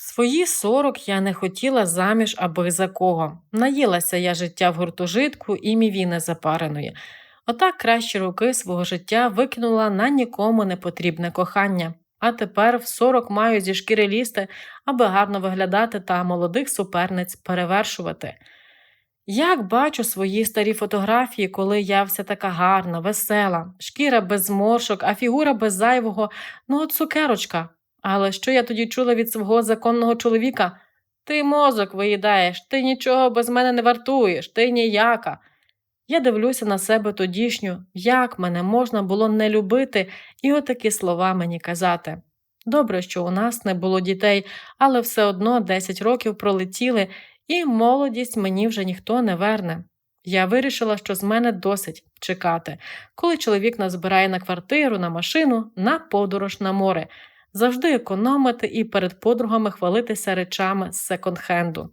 В свої сорок я не хотіла заміж аби за кого. Наїлася я життя в гуртожитку і мівіни запареної. Отак кращі роки свого життя викинула на нікому не потрібне кохання. А тепер в сорок маю зі шкіри лізти, аби гарно виглядати та молодих суперниць перевершувати. Як бачу свої старі фотографії, коли я вся така гарна, весела, шкіра без зморшок, а фігура без зайвого, ну от цукерочка. Але що я тоді чула від свого законного чоловіка? Ти мозок виїдаєш, ти нічого без мене не вартуєш, ти ніяка. Я дивлюся на себе тодішню, як мене можна було не любити і отакі слова мені казати. Добре, що у нас не було дітей, але все одно 10 років пролетіли, і молодість мені вже ніхто не верне. Я вирішила, що з мене досить чекати, коли чоловік назбирає на квартиру, на машину, на подорож на море, завжди економити і перед подругами хвалитися речами з секонд-хенду.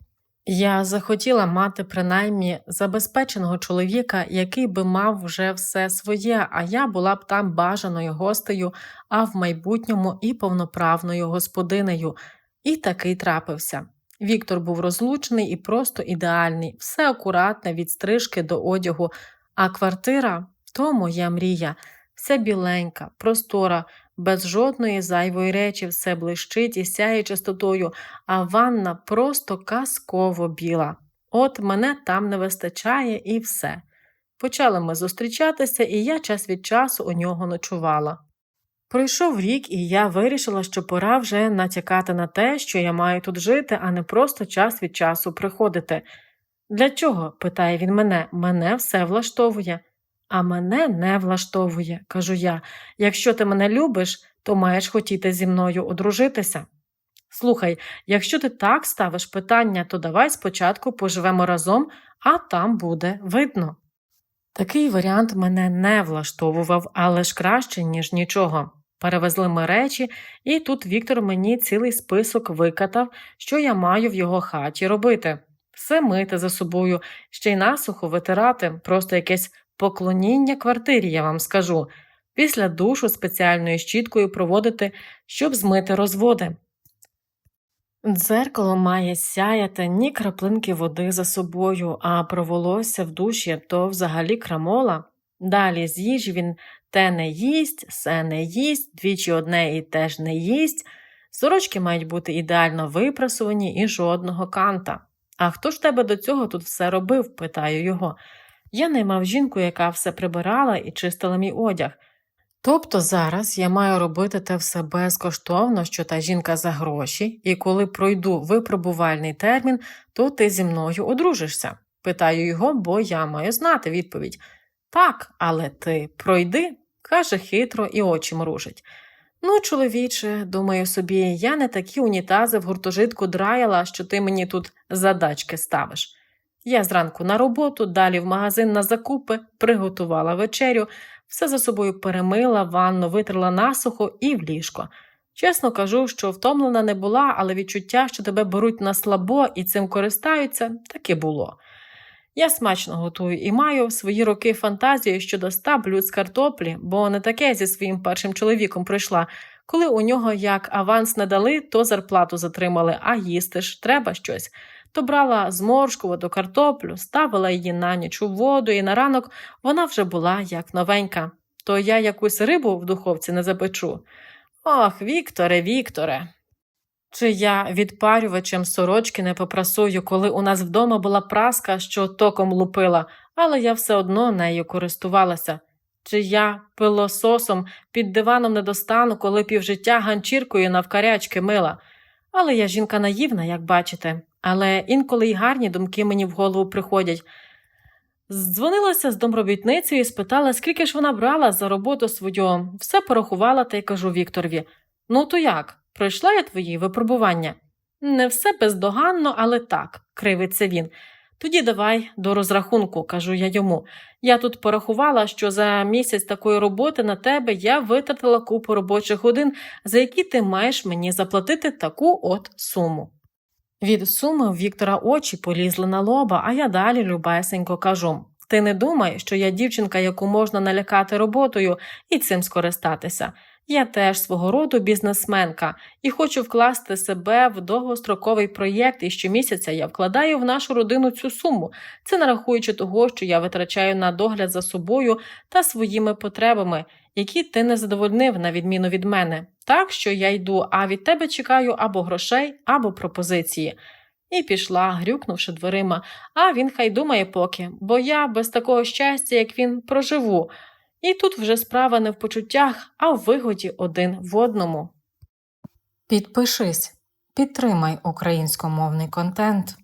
Я захотіла мати принаймні забезпеченого чоловіка, який би мав вже все своє, а я була б там бажаною гостею, а в майбутньому і повноправною господинею. І такий трапився. Віктор був розлучений і просто ідеальний, все акуратне від стрижки до одягу, а квартира то моя мрія, вся біленька, простора, без жодної зайвої речі, все блищить і сяє чистотою, а ванна просто казково біла. От мене там не вистачає і все. Почали ми зустрічатися, і я час від часу у нього ночувала. Пройшов рік, і я вирішила, що пора вже натякати на те, що я маю тут жити, а не просто час від часу приходити. Для чого? питає він мене, мене все влаштовує. А мене не влаштовує, кажу я. Якщо ти мене любиш, то маєш хотіти зі мною одружитися. Слухай, якщо ти так ставиш питання, то давай спочатку поживемо разом, а там буде видно. Такий варіант мене не влаштовував, але ж краще, ніж нічого. Перевезли ми речі, і тут Віктор мені цілий список викатав, що я маю в його хаті робити. Все мити за собою, ще й насухо витирати, просто якесь поклоніння квартирі, я вам скажу. Після душу спеціальною щіткою проводити, щоб змити розводи. Дзеркало має сяяти ні краплинки води за собою, а про волосся в душі то взагалі крамола. Далі з їжі він те не їсть, се не їсть, двічі одне і теж не їсть. Сорочки мають бути ідеально випрасувані і жодного канта. А хто ж тебе до цього тут все робив? питаю його. Я наймав жінку, яка все прибирала і чистила мій одяг. Тобто зараз я маю робити те все безкоштовно, що та жінка за гроші, і коли пройду випробувальний термін, то ти зі мною одружишся. Питаю його, бо я маю знати відповідь. Так, але ти пройди, каже хитро і очі мружить. Ну, чоловіче, думаю собі, я не такі унітази в гуртожитку драяла, що ти мені тут задачки ставиш. Я зранку на роботу, далі в магазин на закупи, приготувала вечерю, все за собою перемила, ванну витерла насухо і в ліжко. Чесно кажу, що втомлена не була, але відчуття, що тебе беруть на слабо і цим користаються, таки було. Я смачно готую і маю в свої роки фантазію щодо ста блюд з картоплі, бо не таке зі своїм першим чоловіком прийшла. Коли у нього як аванс не дали, то зарплату затримали, а їсти ж треба щось. То брала зморшкувату картоплю, ставила її на ніч у воду, і на ранок вона вже була як новенька. То я якусь рибу в духовці не запечу. Ох, Вікторе, Вікторе. Чи я відпарювачем сорочки не попрасую, коли у нас вдома була праска, що током лупила, але я все одно нею користувалася. Чи я пилососом під диваном не достану, коли півжиття ганчіркою навкарячки мила. Але я жінка наївна, як бачите, але інколи й гарні думки мені в голову приходять. Здзвонилася з домробітницею і спитала, скільки ж вона брала за роботу свою, все порахувала та й кажу Вікторові: Ну, то як? Пройшла я твої випробування? Не все бездоганно, але так, кривиться він. Тоді давай до розрахунку, кажу я йому. Я тут порахувала, що за місяць такої роботи на тебе я витратила купу робочих годин, за які ти маєш мені заплатити таку от суму. Від суми в Віктора очі полізли на лоба, а я далі любесенько кажу. Ти не думай, що я дівчинка, яку можна налякати роботою і цим скористатися. Я теж свого роду бізнесменка і хочу вкласти себе в довгостроковий проєкт, і щомісяця я вкладаю в нашу родину цю суму. Це не рахуючи того, що я витрачаю на догляд за собою та своїми потребами, які ти не задовольнив, на відміну від мене. Так що я йду, а від тебе чекаю або грошей, або пропозиції. І пішла, грюкнувши дверима, а він хай думає поки, бо я без такого щастя, як він, проживу. І тут вже справа не в почуттях, а в вигоді один в одному. Підпишись, підтримай українськомовний контент.